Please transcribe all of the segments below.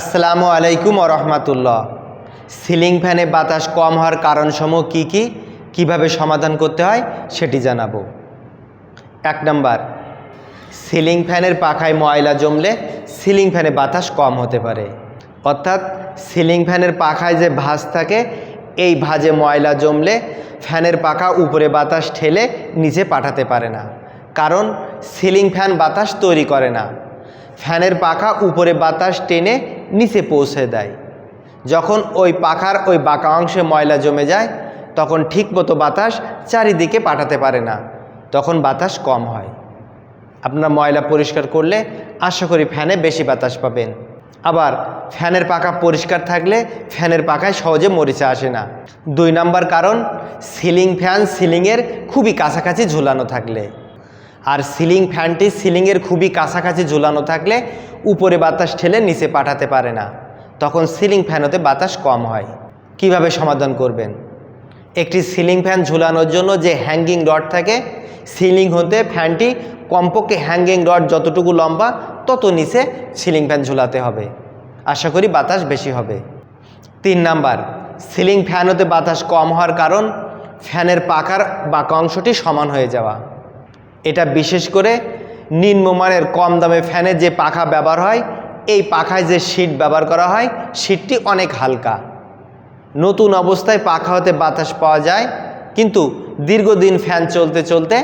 আসসালামু আলাইকুম রহমাতুল্লাহ। সিলিং ফ্যানে বাতাস কম হওয়ার কারণসমূহ কি কি? কীভাবে সমাধান করতে হয়? সেটি জানাব। এক নম্বর, সিলিং ফ্যানের পাখায় ময়লা জমলে সিলিং ফ্যানে বাতাস কম হতে পারে। অর্থাৎ, সিলিং ফ্যানের পাখায় যে ভাঁজ থাকে, এই ভাঁজে ময়লা জমলে ফ্যানের পাখা উপরে বাতাস ঠেলে নিচে পাঠাতে পারে না। কারণ, সিলিং ফ্যান বাতাস তৈরি করে না। ফ্যানের পাখা উপরে বাতাস টেনে নিচে পৌঁছে দেয়। যখন ওই পাখার ওই বাঁকা অংশে ময়লা জমে যায়, তখন ঠিকমতো বাতাস চারিদিকে পাঠাতে পারে না। তখন বাতাস কম হয়। আপনার ময়লা পরিষ্কার করলে আশা করি ফ্যানে বেশি বাতাস পাবেন। আবার ফ্যানের পাখা পরিষ্কার থাকলে ফ্যানের পাখায় সহজে মরিচা আসে না। দুই নাম্বার কারণ, সিলিং ফ্যান সিলিংয়ের খুবই কাছাকাছি ঝুলানো থাকলে। আর সিলিং ফ্যানটি সিলিংয়ের খুবই কাছাকাছি ঝুলানো থাকলে উপরে বাতাস ঠেলে নিচে পাঠাতে পারে না। তখন সিলিং ফ্যান হতে বাতাস কম হয়। কীভাবে সমাধান করবেন? একটি সিলিং ফ্যান ঝুলানোর জন্য যে হ্যাঙ্গিং রড থাকে, সিলিং হতে ফ্যানটি কমপক্ষে হ্যাঙ্গিং রড যতটুকু লম্বা, তত নিচে সিলিং ফ্যান ঝুলাতে হবে। আশা করি বাতাস বেশি হবে। তিন নাম্বার, সিলিং ফ্যান হতে বাতাস কম হওয়ার কারণ ফ্যানের পাখার বাঁকা অংশটি সমান হয়ে যাওয়া। এটা বিশেষ করে নিম্নমানের কম দামে ফ্যানে যে পাখা ব্যবহার হয়, এই পাখায় যে শীট ব্যবহার করা হয় শীটটি অনেক হালকা। নতুন অবস্থায় পাখা হতে বাতাস পাওয়া যায়, কিন্তু দীর্ঘদিন ফ্যান চলতে চলতে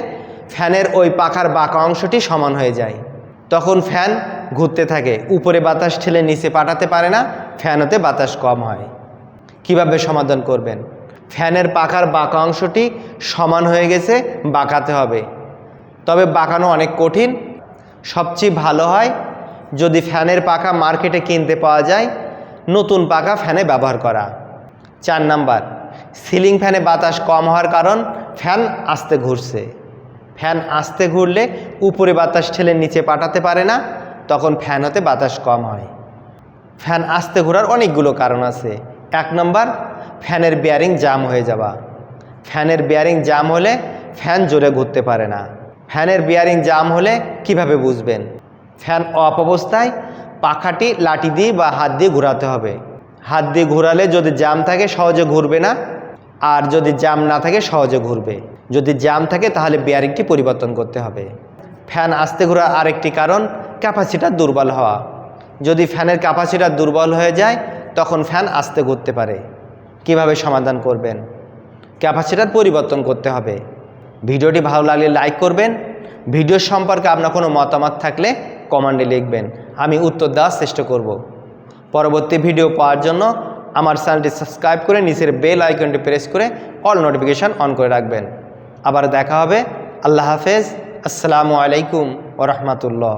ফ্যানের ওই পাখার বাঁকা অংশটি সমান হয়ে যায়। তখন ফ্যান ঘুরতে থাকে, উপরে বাতাস ঠেলে নিচে পাঠাতে পারে না ফ্যান হতে বাতাস কম হয়। কীভাবে সমাধান করবেন? ফ্যানের পাখার বাঁকা অংশটি সমান হয়ে গেছে, বাঁকাতে হবে। তবে বাঁকানো অনেক কঠিন। সবচেয়ে ভালো হয় যদি ফ্যানের পাখা মার্কেটে কিনতে পাওয়া যায়, নতুন পাখা ফ্যানে ব্যবহার করা। চার নাম্বার, সিলিং ফ্যানে বাতাস কম হওয়ার কারণ ফ্যান আস্তে ঘুরছে। ফ্যান আস্তে ঘুরলে উপরে বাতাস ঠেলে নিচে পাঠাতে পারে না, তখন ফ্যান হতে বাতাস কম হয়। ফ্যান আস্তে ঘোরার অনেকগুলো কারণ আছে। এক নম্বর, ফ্যানের বেয়ারিং জাম হয়ে যাওয়া। ফ্যানের বেয়ারিং জাম হলে ফ্যান জোরে ঘুরতে পারে না। ফ্যানের বেয়ারিং জাম হলে কীভাবে বুঝবেন? ফ্যান অফ অবস্থায় পাখাটি লাঠি দিয়ে বা হাত দিয়ে ঘোরাতে হবে। হাত দিয়ে ঘোরালে যদি জাম থাকে সহজে ঘুরবে না, আর যদি জাম না থাকে সহজে ঘুরবে। যদি জাম থাকে তাহলে বেয়ারিংটি পরিবর্তন করতে হবে। ফ্যান আস্তে ঘোরার আরেকটি কারণ ক্যাপাসিটার দুর্বল হওয়া। যদি ফ্যানের ক্যাপাসিটার দুর্বল হয়ে যায়, তখন ফ্যান আস্তে ঘুরতে পারে। কীভাবে সমাধান করবেন? ক্যাপাসিটার পরিবর্তন করতে হবে। ভিডিওটি ভালো লাগলে লাইক করবেন। ভিডিও সম্পর্কে আপনার কোনো মতামত থাকলে কমান্ডে লিখবেন। আমি উত্তর দেওয়ার চেষ্টা করব। পরবর্তী ভিডিও পাওয়ার জন্য আমার চ্যানেলটি সাবস্ক্রাইব করে নিচের বেল আইকনটি প্রেস করে অল নোটিফিকেশান অন করে রাখবেন। আবার দেখা হবে। আল্লাহ হাফেজ। আসসালামু আলাইকুম ও রহমতুল্লাহ।